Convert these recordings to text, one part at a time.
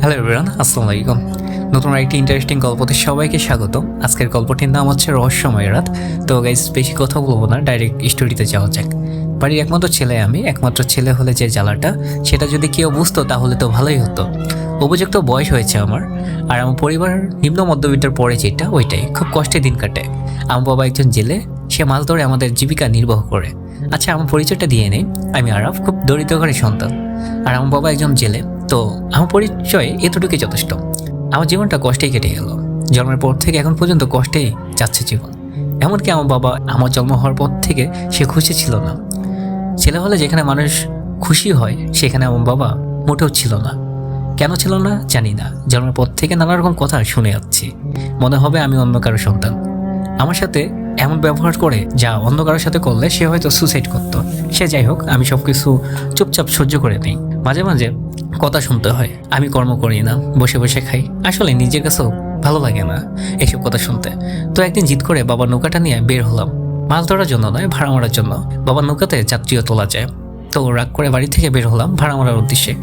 Hello everyone আসসালামু আলাইকুম নতুন একটি ইন্টারেস্টিং গল্পতে সবাইকে স্বাগত। আজকের গল্পটির নাম হচ্ছে রহস্যময় রাত। তো গাইজ বেশি কথা বলব না ডাইরেক্ট স্টোরিতে যাওয়া যাক। বাড়ির একমাত্র ছেলে আমি, একমাত্র ছেলে হলে যে জ্বালাটা, সেটা যদি কেউ বুঝতো তাহলে তো ভালোই হতো। উপযুক্ত বয়স হয়েছে আমার, আর আমার পরিবার নিম্ন মধ্যবিত্তের পরে যেটা, ওইটাই। খুব কষ্টে দিন কাটে। আমার বাবা একজন জেলে, সে মাছ ধরে আমাদের জীবিকা নির্বাহ করে। আচ্ছা আমার পরিচয়টা দিয়ে নেই। আমি আরাফ, খুব দরিদ্র সন্তান। আর আমার বাবা একজন জেলে। তো আমার পরিচয় এতটুকুই যথেষ্ট। আমার জীবনটা কষ্টেই কেটে গেল। জন্মের পর থেকে এখন পর্যন্ত কষ্টেই যাচ্ছে জীবন। এমনকি আমার বাবা আমার জন্ম হওয়ার পর থেকে সে খুশি ছিল না। ছেলে হলে যেখানে মানুষ খুশি হয়, সেখানে আমার বাবা মোটেও ছিল না। কেন ছিল না জানি না। জন্মের পর থেকে নানা রকম কথা শুনে যাচ্ছি। মনে হবে আমি অন্য কারও সন্তান। আমার সাথে এমন ব্যবহার করে যা অন্য কারোর সাথে করলে সে হয়তো সুসাইড করতো। সে যাই হোক, আমি সব কিছু চুপচাপ সহ্য করে নিই। মাঝে মাঝে কথা শুনতে হয়। আমি কর্ম করি না, বসে বসে খাই। আসলে নিজের কাছেও ভালো লাগে না এসব কথা শুনতে। তো একদিন জিদ করে বাবার নৌকাটা নিয়ে বের হলাম। মাছ ধরার জন্য নয়, ভাড়া মারার জন্য। বাবার নৌকাতে যাত্রীও তোলা যায়। তো রাগ করে বাড়ি থেকে বের হলাম ভাড়া মারার উদ্দেশ্যে।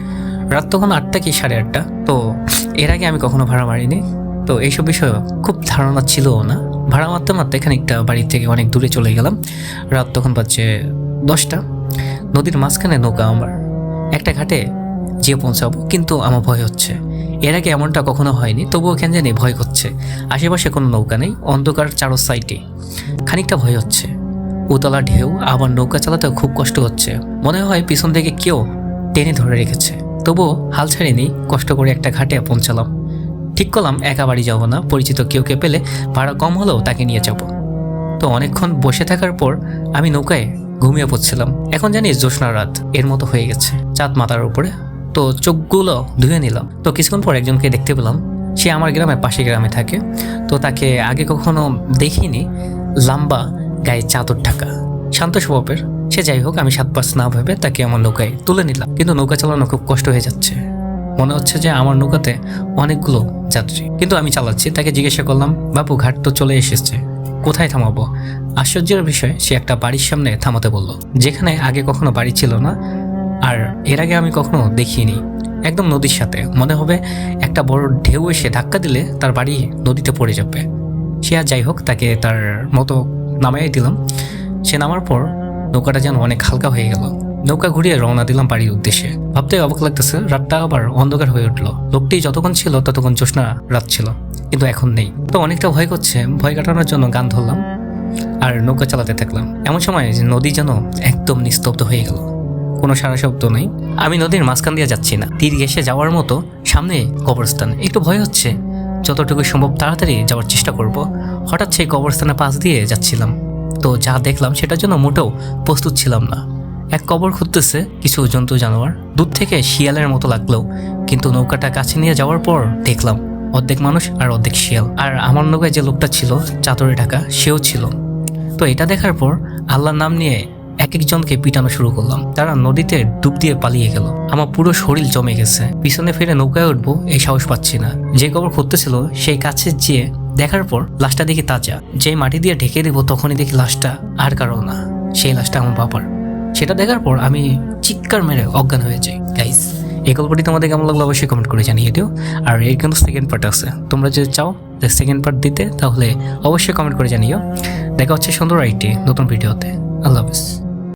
রাত তখন আটটা কি সাড়ে আটটা? তো এর আগে আমি কখনো ভাড়া মারিনি। তো এইসব বিষয়ে খুব ধারণা ছিল না। ভাড়া মারতে মারতে খানিকটা বাড়ি থেকে অনেক দূরে চলে গেলাম। রাত তখন বাজছে দশটা। নদীর মাঝখানে নৌকা আমার। একটা ঘাটে যেয়ে পৌঁছাবো, কিন্তু আমার ভয় হচ্ছে। এর আগে এমনটা কখনো হয়নি, তবুও কেন জানি ভয় করছে। আশেপাশে কোনো নৌকা নেই, অন্ধকার চারো সাইডে। খানিকটা ভয় হচ্ছে। উতলা ঢেউ, আবার নৌকা চালাতেও খুব কষ্ট হচ্ছে। মনে হয় পিছন থেকে কেউ টেনে ধরে রেখেছে। তবুও হাল ছাড়িনি, কষ্ট করে একটা ঘাটে পৌঁছালাম। ঠিক করলাম, একা বাড়ি যাব না, পরিচিত কেউকে পেলে ভাড়া কম হলেও তাকে নিয়ে যাব। তো অনেকক্ষণ বসে থাকার পর আমি নৌকায় ঘুমিয়ে পড়ছিলাম। এখন জানি জ্যোৎস্না রাত, এর মতো হয়ে গেছে। চাঁদ মাথার উপরে তো চোখগুলো ধুয়ে নিলাম। তো কিছুক্ষণ পর একজনকে দেখতে পেলাম। সে আমার গ্রামে পাশে গ্রামে থাকে। তো তাকে আগে কখনো দেখিনি। লাম্বা গায়ে চাদর ঢাকা। শান্ত স্বভাবের। সে যাই হোক, আমি সাত পাঁচ না ভেবে তাকে আমার নৌকায় তুলে নিলাম। কিন্তু নৌকা চালানো খুব কষ্ট হয়ে যাচ্ছে। মনে হচ্ছে যে আমার নৌকাতে অনেকগুলো যাত্রী। কিন্তু আমি চালাচ্ছি। তাকে জিজ্ঞাসা করলাম বাবু ঘাট তো চলে এসেছে। কোথায় থামাবো? আশ্চর্যের বিষয়, সে একটা বাড়ির সামনে থামাতে বলল। যেখানে আগে কখনো বাড়ি ছিল না আর এর আগে আমি কখনো দেখিনি। একদম নদীর সাথে। মনে হবে একটা বড় ঢেউ এসে ধাক্কা দিলে তার বাড়ি নদীতে পড়ে যাবে। সে আর যাই হোক, তাকে তার মতো নামাই দিলাম। সে নামার পর নৌকাটা যেন অনেক হালকা হয়ে গেল। নৌকা ঘুরিয়ে রওনা দিলাম বাড়ির উদ্দেশ্যে। ভাবতে অবাক লাগতেছে, রাতটা আবার অন্ধকার হয়ে উঠল। লোকটি যতক্ষণ ছিল ততক্ষণ জ্যোৎস্না রাত ছিল, কিন্তু এখন নেই। তো অনেকটা ভয় করছে, ভয় কাটানোর জন্য গান ধরলাম আর নৌকা চালাতে থাকলাম। এমন সময় যে নদী যেন একদম নিস্তব্ধ হয়ে গেল। কোনো সারা শব্দ নেই। আমি নদীর মাঝখান দিয়ে যাচ্ছি না। তীর ঘেসে যাওয়ার মতো সামনে কবরস্থান। একটু ভয় হচ্ছে। যতটুকু সম্ভব তাড়াতাড়ি যাওয়ার চেষ্টা করব। হঠাৎ সেই কবরস্থানের পাশ দিয়ে যাচ্ছিলাম। তো যা দেখলাম সেটার জন্য মোটেও প্রস্তুত ছিলাম না। এক কবর খুঁজতেছে কিছু জন্তু জানোয়ার। দূর থেকে শিয়ালের মতো লাগলেও কিন্তু নৌকাটা কাছে নিয়ে যাওয়ার পর দেখলাম অর্ধেক মানুষ আর অর্ধেক শিয়াল। আর আমার নৌকায় যে লোকটা ছিল, চাদরে ঢাকা, সেও ছিল। তো এটা দেখার পর আল্লাহর নাম নিয়ে এক একজনকে পিটানো শুরু করলাম। তারা নদীতে ডুব দিয়ে পালিয়ে গেল। আমার পুরো শরীর জমে গেছে। পিছনে ফিরে নৌকায় উঠবো, এই সাহস পাচ্ছি না। যে কবর খুঁজতেছিল, সেই কাছে যেয়ে দেখার পর লাশটা দেখি তাজা। যে মাটি দিয়ে ঢেকে দেবো, তখনই দেখি লাশটা আর কারও না। সেই লাশটা আমার বাবার। সেটা দেখার পর আমি চিৎকার মেরে অজ্ঞান হয়ে যাই। গাইস এই গল্পটি তোমাদের কেমন লাগল অবশ্যই কমেন্ট করে জানিয়ে দিও। আর এর কিন্তু সেকেন্ড পার্ট আছে। তোমরা যদি চাও যে সেকেন্ড পার্ট দিতে, তাহলে অবশ্যই কমেন্ট করে জানিও। দেখা হচ্ছে সুন্দর আইটি নতুন ভিডিওতে আল্লাহ হাফিজ।